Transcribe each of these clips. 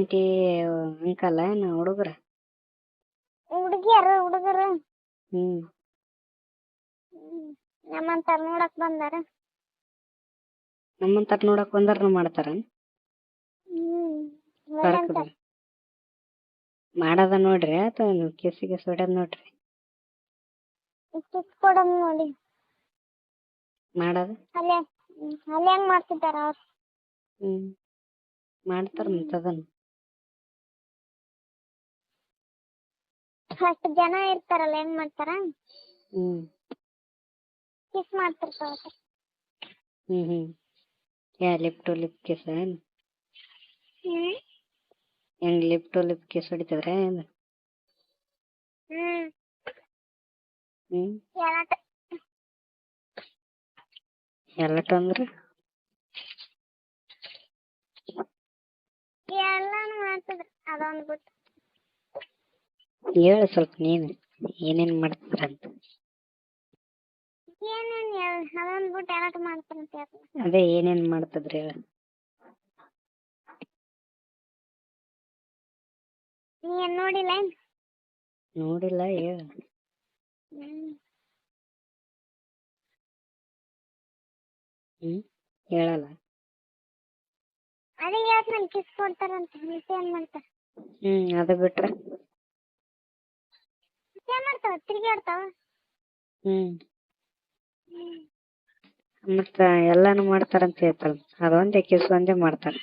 Aunty uncle ಏನು ಹುಡುಗರ. ಹುಡುಗಿಯರು ಹುಡುಗರು. ನಮ್ಮಂತಾರ ನೋಡಕ್ ಬಂದಾರ. ನಮ್ಮಂತಾರ ನೋಡಕ್ ಬಂದಾರ ಮಾಡ್ತಾರ? ಮಾಡದ ನೋಡ್ರಿ ಅಥವಾ ಕಿಸಿಗೆ ಸೊಡ್ಯದ ನೋಡ್ರಿ. ಕಿಸ್ ಕೊಡೋದ್ ನೋಡಿ. ಮಾಡದ? ಅಲ್ಲೇ ಅಲ್ಲೇ ಹೆಂಗ್ ಮಾಡ್ತಿದ್ದಾರ ಅವ್ರು? ಹ್ಮ್. ಮಾಡ್ತಾರ ಮತ್ತೆ ಅಷ್ಟು ಜನ ಇರ್ತಾರಲ್ಲ ಹೆಂಗ್ ಮಾಡ್ತಾರ? ಹ್ಞೂ ಕಿಸ್ ಮಾಡ್ತಿರ್ತಾರ ಹ್ಮ್ ಹ್ಮ್. Yeah lip to lip kiss ಹ್ಮ್. ಹೆಂಗ್ ಲಿಪ್ ಟು ಲಿಪ್ ಕಿಸ್ ಹೊಡಿತಿದ್ರ ಏನು? ಹ್ಮ್. ಹ್ಞೂ ಎಳಟ ಎಲ್ಲಟ ಅಂದ್ರ? ಎಲ್ಲಾನು ಮಾಡ್ತಿದ್ರು ಅದೊಂದ್ ಬಿಟ್ಟು ಹೇಳು ಸ್ವಲ್ಪ ನೀನು. ಏನೇನ್ ಮಾಡ್ತಾರ ಅಂತ. ಏನೇನ್ ಹೇಳ್. ಅದೊಂದ್ ಬಿಟ್ಟು ಎಳಟ ಮಾಡ್ತಾರಂತ ಅದೇ ಏನೇನ್ ಮಾಡ್ತದ್ರಿ ಹೇಳು. ನೀ ಏನ್ ನೋಡಿಲ್ಲ ಏನ್? ನೋಡಿಲ್ಲ ಹೇಳು. ಹ್ಮ್. ಹ್ಮ್ ಹೇಳಲ್ಲ. ಅದೇ ಹೇಳ್ತಾನಲ್ಲ ಕಿಸ್ ಕೊಡ್ತಾರಂತ ಮತ್ತೆ ಏನ್ ಮಾಡ್ತಾರ ಹ್ಮ್ ಅದು ಬಿಟ್ರೆ. ತಿರ್ಗಾಡ್ತಾವ ಹ್ಮ್. ಮತ್ತ ಎಲ್ಲಾನು ಮಾಡ್ತಾರಂತ ಹೇಳ್ತಲ್ಲ ಅದೊಂದೇ ಕಿಸ್ ಒಂದೇ ಮಾಡ್ತಾರ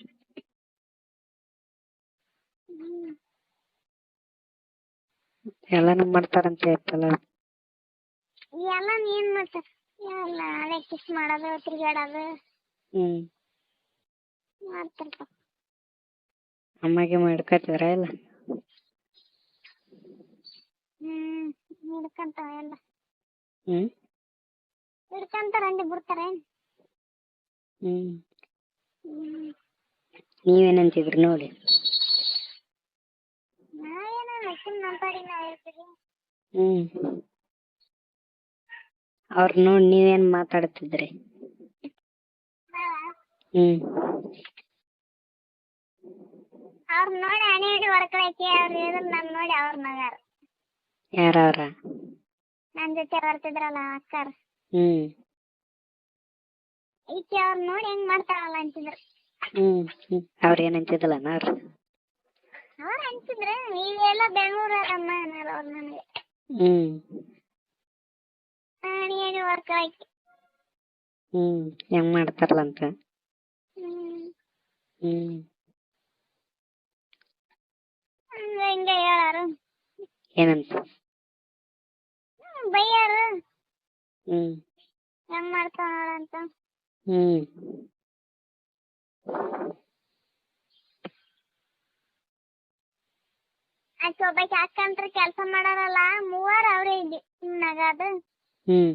ಎಲ್ಲಾನು ಮಾಡ್ತಾರಂತ ಹೇಳ್ತಲ್ಲ ಎಲ್ಲ ಏನ್ ಮಾಡ್ತಾರ ಎಲ್ಲ ಅದೇ ಕಿಸ್ ಮಾಡೋದು ತಿರ್ಗಾಡೋದು ಹ್ಮ್. ಮಾಡ್ತಿರ್ತಾವ ಅಮ್ಮಗೆ ಮಾಡ್ಕೊತಿದ್ರ ಎಲ್ಲ ಹ್ಮ್ ಹಿಡ್ಕಂತಾವ ಎಲ್ಲ. ಹ್ಮ್. ಹಿಡ್ಕಂತಾರ ಅಂದಿ ಬಿಡ್ತಾರ ಹ್ಮ್. ನೀವೇನಂತಿದ್ರಿ ನೋಡಿ. ನಾವೇನ ಸುಮ್ ನಮ್ಮ ಪಾಡಿಗೆ ನಾವ್ ಇರ್ತೀವಿ ಹ್ಮ್. ಅವ್ರ ನೋಡಿ ನೀವೇನ್ ಮಾತಾಡ್ತಿದ್ರಿ. ಹ್ಮ್. ಅವ್ರ ನೋಡಿ ಹಣೆ ಹಿಡಿ ಹೊಡ್ಕೊಳಕ್ಕೆ ಅವ್ರ ಹೇಳಿದ್ರು ನನ್ ನೋಡಿ ಅವ್ರ ನಗಾರ ಯಾರವ್ರ ನನ್ ಜೊತೆ ಬರ್ತಿದ್ರಲ್ಲ ಅಕ್ಕಾರ ಹ್ಮ್. ಈಕೆ ಅವ್ರ ನೋಡಿ ಹೆಂಗ್ ಮಾಡ್ತಾರಲ್ಲ ಅಂತಿದ್ರು. ಹ್ಮ್ ಹ್ಮ್. ಅವ್ರ ಏನಂತಿದ್ದಲ್ಲ ಅವ್ರ ಅವ್ರ ಅಂತಿದ್ರೆ ನೀವೆಲ್ಲ ಬೆಂಗಳೂರಮ್ಮ ಏನಾರ ಅವ್ರು ನನಗೆ ಹ್ಮ್. ನಾನೇನು ವರ್ಕ್ ಆಯ್ತು. ಹ್ಮ್ ಹೆಂಗ್ ಮಾಡ್ತಾರಲ್ಲ ಅಂತ? ಹ್ಮ್. ಹ್ಮ್. ಹಂಗ ಹಿಂಗ ಹೇಳಾರು. ಏನಂತ ಹ್ಮ್, ಬೈಯಾರು ಹ್ಮ್. ಹೆಂಗ್ ಮಾಡ್ತಾವ ನೋಡಂತ ಹ್ಮ್. ಆಕೆ ಒಬ್ಬಾಕಿ ಅಕ್ಕ ಅಂತ ಕೆಲಸ ಮಾಡಾರಲ್ಲ ಮೂವರ ಅವ್ರೇ ಇದ್ದಿ ನಗದು. ಹ್ಮ್.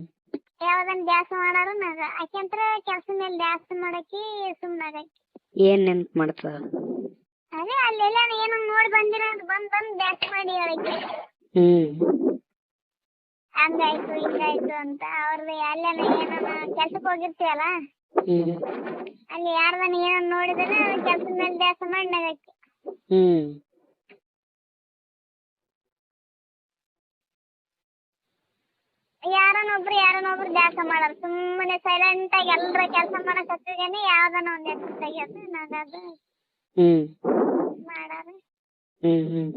ಯಾವ್ದನ್ ದ್ಯಾಸ ಮಾಡಾರು ನಗ ಆಕೆ ಕೆಲಸ ಮೇಲೆ ದ್ಯಾಸ ಮಾಡಾಕಿ ಸುಮ್ನಾಗ ಏನ್ ನೆನ್ಪ್ ಮಾಡ್ತದ ಅದೇ ಅಲ್ಲೆಲ್ಲ ಏನೋ ನೋಡಿ ಬಂದಿರ ಅಂತ ಬಂದ್ ಬಂದ್ ದ್ಯಾಸ ಮಾಡಿ ಹೇಳಕ್ಕೆ ಹ್ಮ್. ಹಂಗಾಯ್ತು ಹಿಂಗಾಯ್ತು ಅಂತ ಅವ್ರದ್ದು ಅಲ್ಲೇನ ಏನಾನ ಕೆಲ್ಸಕ್ಕೆ ಹೋಗಿರ್ತೀವಲ್ಲ? ಅಲ್ಲಿ ಯಾರ್ದನ ಏನಾನ ನೋಡಿದ್ರೆ ಕೆಲ್ಸದ ಮೇಲೆ ದ್ಯಾಸ ಮಾಡಿ ನಗಕ್ಕೆ ಹ್ಮ್. ಯಾರನ್ನೊಬ್ರು ಯಾರನ್ನೊಬ್ರು ದ್ಯಾಸ ಮಾಡಾರ ಸುಮ್ಮನೆ ಸೈಲೆಂಟ್ ಆಗಿ ಎಲ್ಲರ ಕೆಲಸ ಮಾಡಕ್ ಹತ್ತಿಗೇನೆ ಯಾವ್ದನ ಒಂದ್ ಹೆಸರು ತೆಗಿಯೋದು ನಗದು ಹ್ಮ್ ಹ್ಮ್.